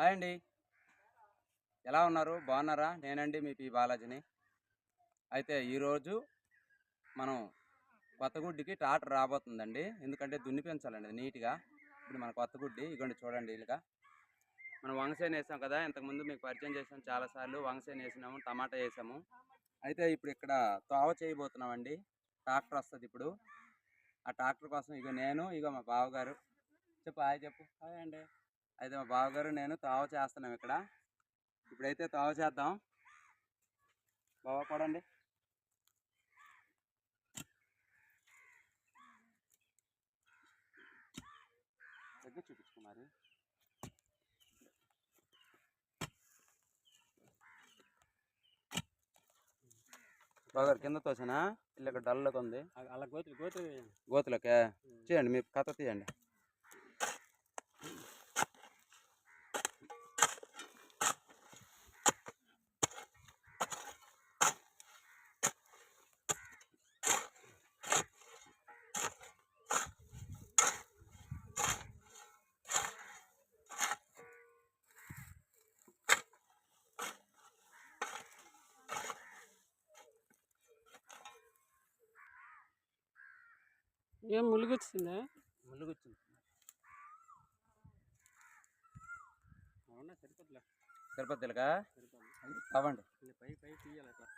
Hi అండి ఎలా ఉన్నారు? బాగున్నారా? నేనండి మీ పి. బాలాజీని. అయితే ఈరోజు మనం కొత్తగుడ్డికి ట్రాక్టర్ రాబోతుందండి. ఎందుకంటే దున్ని పెంచాలండి నీట్గా. ఇప్పుడు మన కొత్తగుడ్డి ఇగోండి చూడండి ఇలాగా. మనం వంగసేన వేసాం కదా ఇంతకుముందు మీకు పరిచయం చేసాం చాలాసార్లు. వంగసేన వేసినాము టమాటా వేసాము. అయితే ఇప్పుడు ఇక్కడ తోవ చేయబోతున్నామండి. ట్రాక్టర్ వస్తుంది ఇప్పుడు. ఆ ట్రాక్టర్ కోసం ఇగో నేను ఇగో మా బావగారు. చెప్పు హాయ్ చెప్పు. హాయ్ అండి. అయితే మా బావగారు నేను తావ చేస్తున్నాం ఇక్కడ. ఇప్పుడైతే తావ చేద్దాం. బావ కొడండి దగ్గర చూపించుకో మరి. కింద తోసానా? ఇల్లు ఇక్కడ డల్లోకి ఉంది. అలా గోతులు గోతులు గోతులకే? చేయండి మీ కథ తీయండి. ఏం ములుగొచ్చిందా? ముళ్ళు వచ్చింది అవునా సరిపోతులే అవ్వండి ఇలా పై పై తీయాలి అట్లా.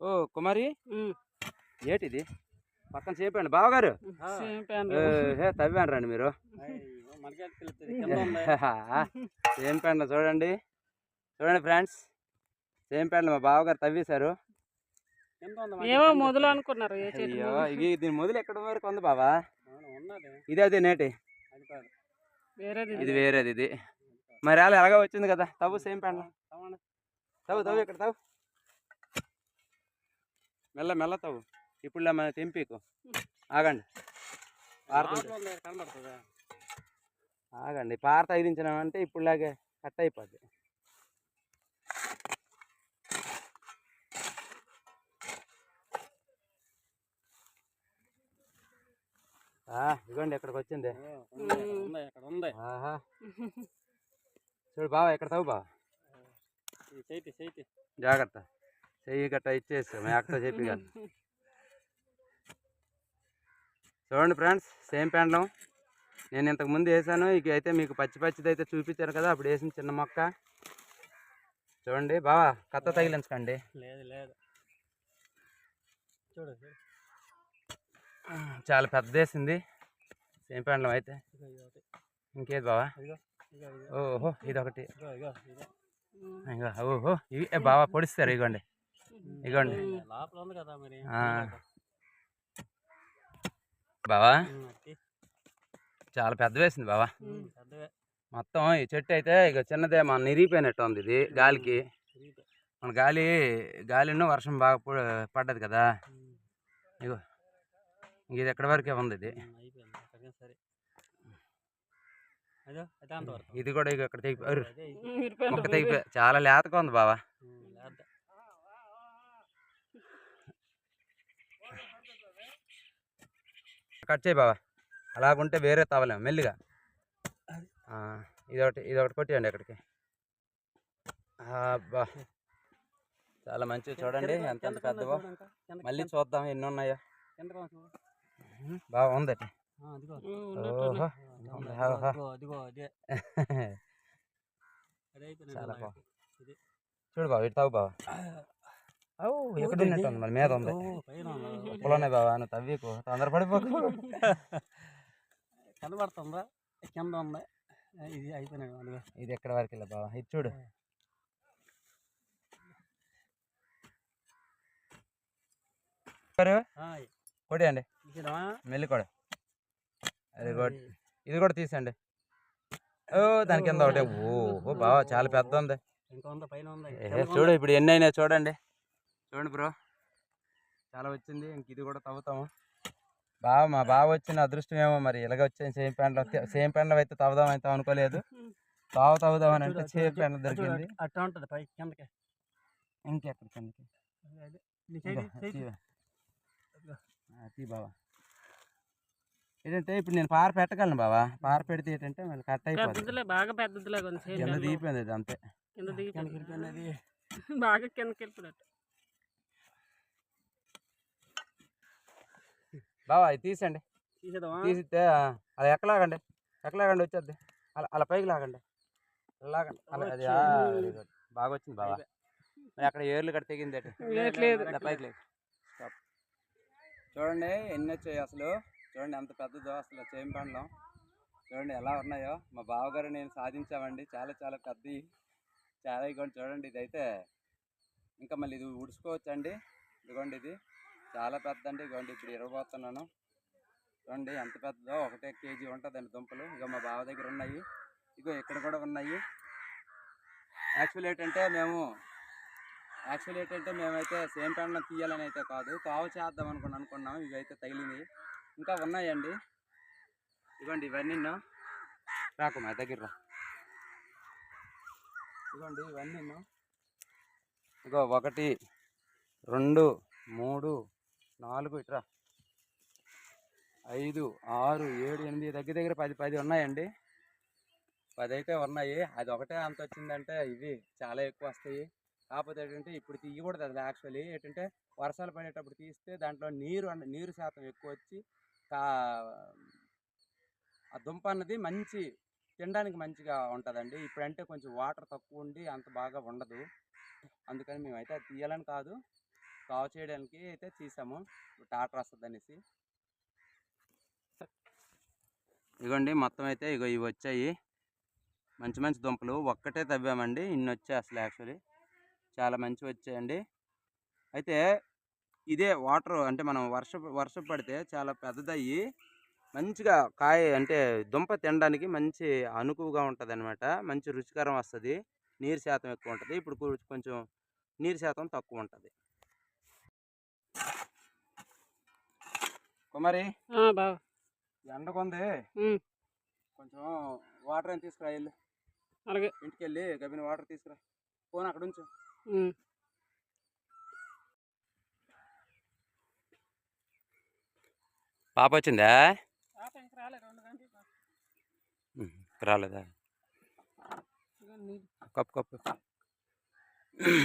ఓ కుమారి? ఏటిది? పక్కన చేపండి బావగారు. సేమ్ ప్యాన్ ఏ, హే తవ్వాను రండి మీరు. సేమ్ ప్యాంట్లు చూడండి. చూడండి ఫ్రెండ్స్ సేమ్ ప్యాంట్లు మా బావగారు తవ్వేశారు. ఏమో మొదలు. అనుకున్నారు ఏ చెట్టు అయ్యో ఇది దీని మొదలు ఎక్కడ వరకు ఉంది ఉన్నది. ఇది అదే నేటి. ఇది వేరేది ఇది. మరి అలా ఎలాగో వచ్చింది కదా తవ్వు సేమ్ ప్యాంట్లు? తవ్వు తవ్వు ఇక్కడ తవ్వు. మెల్ల మెల్ల తవ్వు. ఇప్పుడు మన తెంపీకు. ఆగండి. ఆగండి. పార తగిలించినామంటే ఇప్పుడులాగే కట్ అయిపోద్ది. ఇదిగోండి ఇక్కడికి వచ్చింది? అక్కడ అక్కడ చూడు బావా ఇక్కడ తవ్వు బావా? జాగ్రత్త. చెయ్యి గట్ట ఇచ్చేసి మా అక్కతో చెప్పి కాదు. చూడండి ఫ్రెండ్స్ సేమ్ ప్యాండ్లం నేను ఇంతకు ముందు వేసాను ఇక అయితే మీకు పచ్చి పచ్చిది అయితే చూపించాను కదా అప్పుడు వేసిన చిన్న మొక్క. చూడండి బావా కత్త తగిలించకండి. లేదు లేదు. చూడు చాలా పెద్ద వేసింది. సేమ్ ప్యాండ్లం అయితే. ఇంకేది బావా? ఓహో ఇదొకటి. ఓహో ఇవి బావా పొడిస్తారు ఇగోండి. ఇగోండి లోపల ఉంది కదా మరి ఆ. బావా. చాలా పెద్ద వేసింది బావా మొత్తం ఈ చెట్టు అయితే ఇక చిన్నదే మన నిరిగిపోయినట్టు ఉంది ఇది గాలికి. మన గాలి గాలిను వర్షం బాగా పడ్డది కదా. ఇగో ఇంక ఇది ఎక్కడి వరకే ఉంది ఇది. ఇది కూడా ఇక ఇక్కడ తెగి అరు, అదే ఇది. మిరపకాయలు మొక్క తెగిపోయి చాలా లేతగా ఉంది బావా. కట్ చేయి బావా. అలాగుంటే వేరే తవ్వలేము మెల్లిగా. ఇదొకటి ఇదొకటి కొట్టేయండి అక్కడికి అబ్బా. చాలా మంచివి చూడండి ఎంత ఎంత పెద్దవో. మళ్ళీ చూద్దాం ఎన్ని ఉన్నాయో. బాగా ఉంది చాలా. చూడు బావ ఇటు తావు బావ. అవు ఎక్కడ ఉన్నట్టు ఉంది. మరి మీద ఉంది. ఉప్పులోనే బావా నువ్వు తవ్వీకు తొందరపడిపోకు. కనబడుతుందా? కింద ఉంది. ఇది అయిపోయినాడు ఇది ఎక్కడ వరకు వెళ్ళా బావా? ఇది చూడు. కొట్టేయండి? మెల్లి కూడా అది ఇది కూడా తీసండి ఓ దాని కింద ఒకటే. ఓ బావా చాలా పెద్ద ఉంది. చూడు ఇప్పుడు ఎన్ని అయినాయి చూడండి. చూడండి బ్రో. చాలా వచ్చింది. ఇంక ఇది కూడా తవ్వుతాము. బావ మా బావ వచ్చిన అదృష్టం ఏమో మరి. ఇలాగ వచ్చాయి సేమ్ ప్యాంట్లో సేమ్ ప్యాంట్లో అయితే తవ్వుదాం అయితే అనుకోలేదు. తావు తవ్వుదాం అని అంటే సేమ్ ప్యాంట్ దొరికింది. అట్లా ఉంటుంది పై కిందకి. ఇంకెక్కడ కిందకి. అది బావా. ఏంటంటే ఇప్పుడు నేను పార పెట్టగలను బావా. పార పెడితే ఏంటంటే మళ్ళీ కట్ అయిపోతుంది బాగా పెద్దదిలే కొంచెం. కింద. దిగిపోయింది అంతే. కింద. బాగా కిందకి వెళ్ళిపోయినట్టు. బావా ఇది తీసండి తీసిస్తే అలా ఎక్కలాగండి ఎక్కలాగండి వచ్చేద్ది అలా అలా పైకి లాగండి. లాగండి. అలా అది. బాగా వచ్చింది బావా. అక్కడ ఏర్లు కట్టి తెగింది పైకి లేదు. చూడండి ఎన్ని వచ్చాయి అసలు? చూడండి ఎంత పెద్దదో అసలు చేయం పండ్లం. చూడండి ఎలా ఉన్నాయో. మా బావగారు నేను సాధించామండి. చాలా చాలా పెద్దవి. చాలా ఇదిగోండి చూడండి ఇదైతే. ఇంకా మళ్ళీ ఇది ఉడుచుకోవచ్చండి ఇదిగోండి ఇది. చాలా పెద్ద అండి ఇదిగోండి ఇప్పుడు ఇరవబోతున్నాను చూడండి ఎంత పెద్దదో ఒకటే కేజీ ఉంటుందండి దుంపలు. ఇక మా బావ దగ్గర ఉన్నాయి. ఇగో ఇక్కడ కూడా ఉన్నాయి. యాక్చువల్ ఏంటంటే మేము యాక్చువల్ ఏంటంటే మేమైతే సేమ్ టైంలో తీయాలని అయితే కాదు. కావు చేద్దాం అనుకుని అనుకున్నాం. ఇవి అయితే ఇంకా ఉన్నాయండి. ఇదిగోండి ఇవన్నీ రాకు మా దగ్గర రా. ఇదిగోండి ఇవన్నీ ఇగో ఒకటి రెండు మూడు నాలుగు ఇట్రా ఐదు ఆరు ఏడు ఎనిమిది దగ్గర దగ్గర పది పది ఉన్నాయండి. పది అయితే ఉన్నాయి. అది ఒకటే అంత వచ్చిందంటే ఇవి చాలా ఎక్కువ వస్తాయి. కాకపోతే ఏంటంటే ఇప్పుడు తీయకూడదు అది యాక్చువల్లీ ఏంటంటే వర్షాలు పడేటప్పుడు తీస్తే దాంట్లో నీరు నీరు శాతం ఎక్కువ వచ్చి కా ఆ దుంప అన్నది మంచి తినడానికి మంచిగా ఉంటుందండి. ఇప్పుడంటే కొంచెం వాటర్ తక్కువ ఉండి అంత బాగా ఉండదు. అందుకని మేమైతే అది తీయాలని కాదు. కావ చేయడానికి అయితే తీసాము. టాటర్ వస్తుంది అనేసి ఇగోండి మొత్తం అయితే ఇగో ఇవి వచ్చాయి. మంచి మంచి దుంపలు. ఒక్కటే తవ్వామండి. ఇన్ని వచ్చాయి అసలు యాక్చువల్లీ. చాలా మంచివి వచ్చాయండి. అయితే ఇదే వాటర్ అంటే మనం వర్ష వర్షం పడితే చాలా పెద్దదయ్యి మంచిగా కాయ అంటే దుంప తినడానికి మంచి అనుకువగా ఉంటుంది అనమాట మంచి రుచికరం వస్తుంది. నీరు శాతం ఎక్కువ ఉంటుంది. ఇప్పుడు కొంచెం నీరు శాతం తక్కువ ఉంటుంది. కుమారి ఆ, బాగా ఎండకుంది. కొంచెం వాటర్ అని తీసుకురా వెళ్ళు. అలాగే. ఇంటికి వెళ్ళి గబిన వాటర్ తీసుకురా. ఫోన్ అక్కడ ఉంచు. పాప వచ్చిందా. రాలేదా. Cup cup.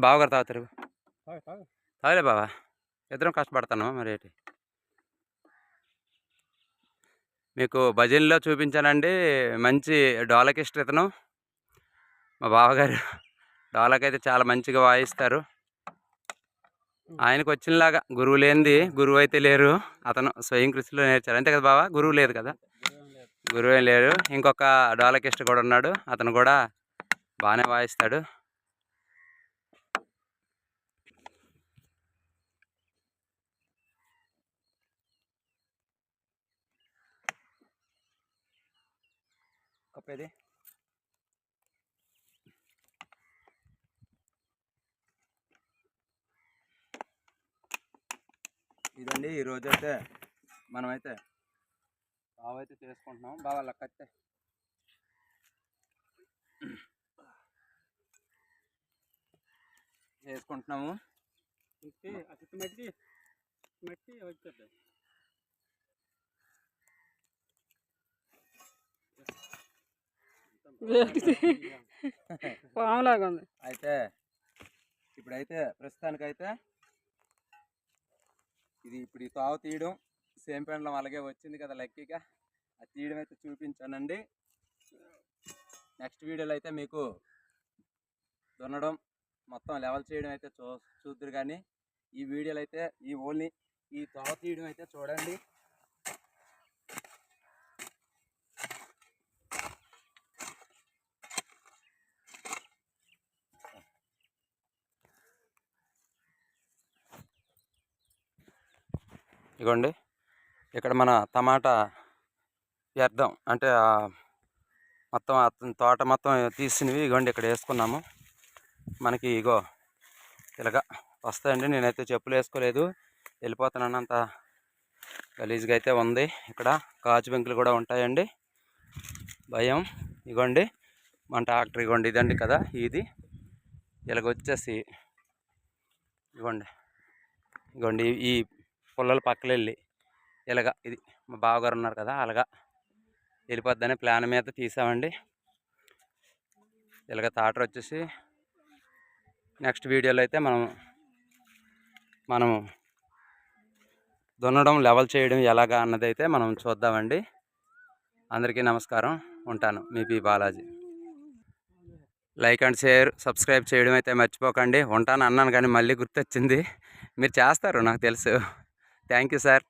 బావగారు తాగుతారు. తాగు, తాగు. తాగలే బావా? ఇద్దరం కష్టపడతాను మరి ఏంటి? మీకు భజనలో చూపించానండి. మంచి డోలకిస్ట్ ఇతను. మా బావగారు డోలకైతే చాలా మంచిగా వాయిస్తారు. ఆయనకు వచ్చినలాగా గురువు లేనిది గురువు అయితే లేరు. అతను స్వయం కృషిలో నేర్చారు. అంతే కదా బావా? గురువు లేదు కదా? గురువు లేరు. ఇంకొక డోలకిస్ట్ కూడా ఉన్నాడు. అతను కూడా బాగానే వాయిస్తాడు. కప్పేది. ఇదండి ఈరోజు అయితే మనమైతే బావైతే చేసుకుంటున్నాం. బాగా లక్కతే. చేసుకుంటున్నాము మట్టి మట్టి వచ్చేద్ది. పాములాగా ఉంది. అయితే ఇప్పుడైతే ప్రస్తుతానికైతే ఇది ఇప్పుడు ఈ తావు తీయడం సేమ్ పెండలం అలాగే వచ్చింది కదా లక్కీగా. అది తీయడం అయితే చూపించానండి. నెక్స్ట్ వీడియోలో అయితే మీకు దున్నడం మొత్తం లెవెల్ చేయడం అయితే చూ చూద్దరు కానీ ఈ వీడియోలో అయితే ఈ ఓన్లీ ఈ తావు తీయడం అయితే చూడండి. ఇగోండి. ఇక్కడ మన టమాటా వ్యర్థం అంటే మొత్తం తోట మొత్తం తీసినవి ఇగోండి ఇక్కడ వేసుకున్నాము. మనకి ఇగో ఇలాగ వస్తాయండి. నేనైతే చెప్పులు వేసుకోలేదు. వెళ్ళిపోతున్నాను అంత గలీజ్గా అయితే ఉంది. ఇక్కడ కాజు బెంకులు కూడా ఉంటాయండి. భయం. ఇగోండి. మన ట్రాక్టర్ ఇగోండి ఇదండి కదా ఇది. ఇలాగ వచ్చేసి ఇగోండి. ఇగోండి ఈ పుల్లల పక్కన వెళ్ళి ఇలాగ ఇది మా బావగారు ఉన్నారు కదా అలాగా వెళ్ళిపోద్దని ప్లాన్ మీద తీసామండి. ఇలాగ తాటర్ వచ్చేసి నెక్స్ట్ వీడియోలో అయితే మనం మనం దున్నడం లెవెల్ చేయడం ఎలాగా అన్నది అయితే మనం చూద్దామండి. అందరికీ నమస్కారం. ఉంటాను. మీ P Balaji. Like and share subscribe చేయడం అయితే మర్చిపోకండి. ఉంటాను అన్నాను కానీ మళ్ళీ గుర్తొచ్చింది. మీరు చేస్తారు నాకు తెలుసు. Thank you sir.